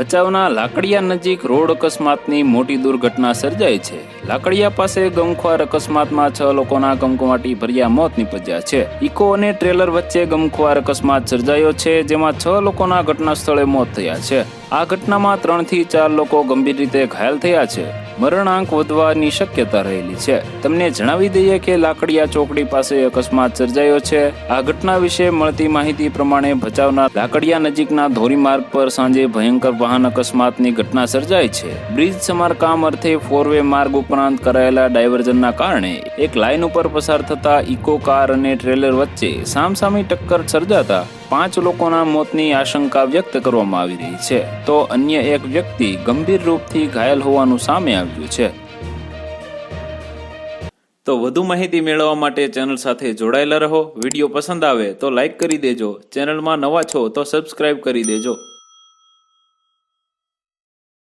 ભચાઉના લાકડિયા નજીક રોડ અકસ્માતની મોટી દુર્ઘટના સર્જાઈ છે. લાકડિયા પાસે ગમખ્વાર અકસ્માતમાં છ લોકોના ગમગમાટી ભર્યા મોત નીપજ્યા છે. ઇકો અને ટ્રેલર વચ્ચે ગમખ્વાર અકસ્માત સર્જાયો છે, જેમાં છ લોકોના ઘટના સ્થળે મોત થયા છે. આ ઘટનામાં ત્રણથી ચાર લોકો ગંભીર રીતે ઘાયલ થયા છે. મરણાંક વધવાની શક્યતા રહેલી છે. તમને જણાવી દઈએ કે લાકડિયા ચોકડી પાસે અકસ્માત સર્જાયો છે. આ ઘટના વિશે મળતી માહિતી પ્રમાણે ભચાઉના લાકડિયા નજીકના ધોરીમાર્ગ પર સાંજે ભયંકર વાહન અકસ્માતની ઘટના સર્જાઈ છે. બ્રિજ સમારકામ અર્થે ફોરવે માર્ગ ઉપરાંત કરાયેલા ડાયવર્ઝનના કારણે એક લાઇન ઉપર પસાર થતા ઇકો કાર અને ટ્રેલર વચ્ચે સામસામી ટક્કર સર્જાતા પાંચ લોકોના મોતની આશંકા વ્યક્ત કરવામાં આવી રહી છે. તો અન્ય એક વ્યક્તિ ગંભીર રૂપથી ઘાયલ હોવાનું સામે આવ્યું છે. તો વધુ માહિતી મેળવવા માટે ચેનલ સાથે જોડાયેલા રહો. વીડિયો પસંદ આવે તો લાઈક કરી દેજો. ચેનલમાં નવા છો તો સબસ્ક્રાઇબ કરી દેજો.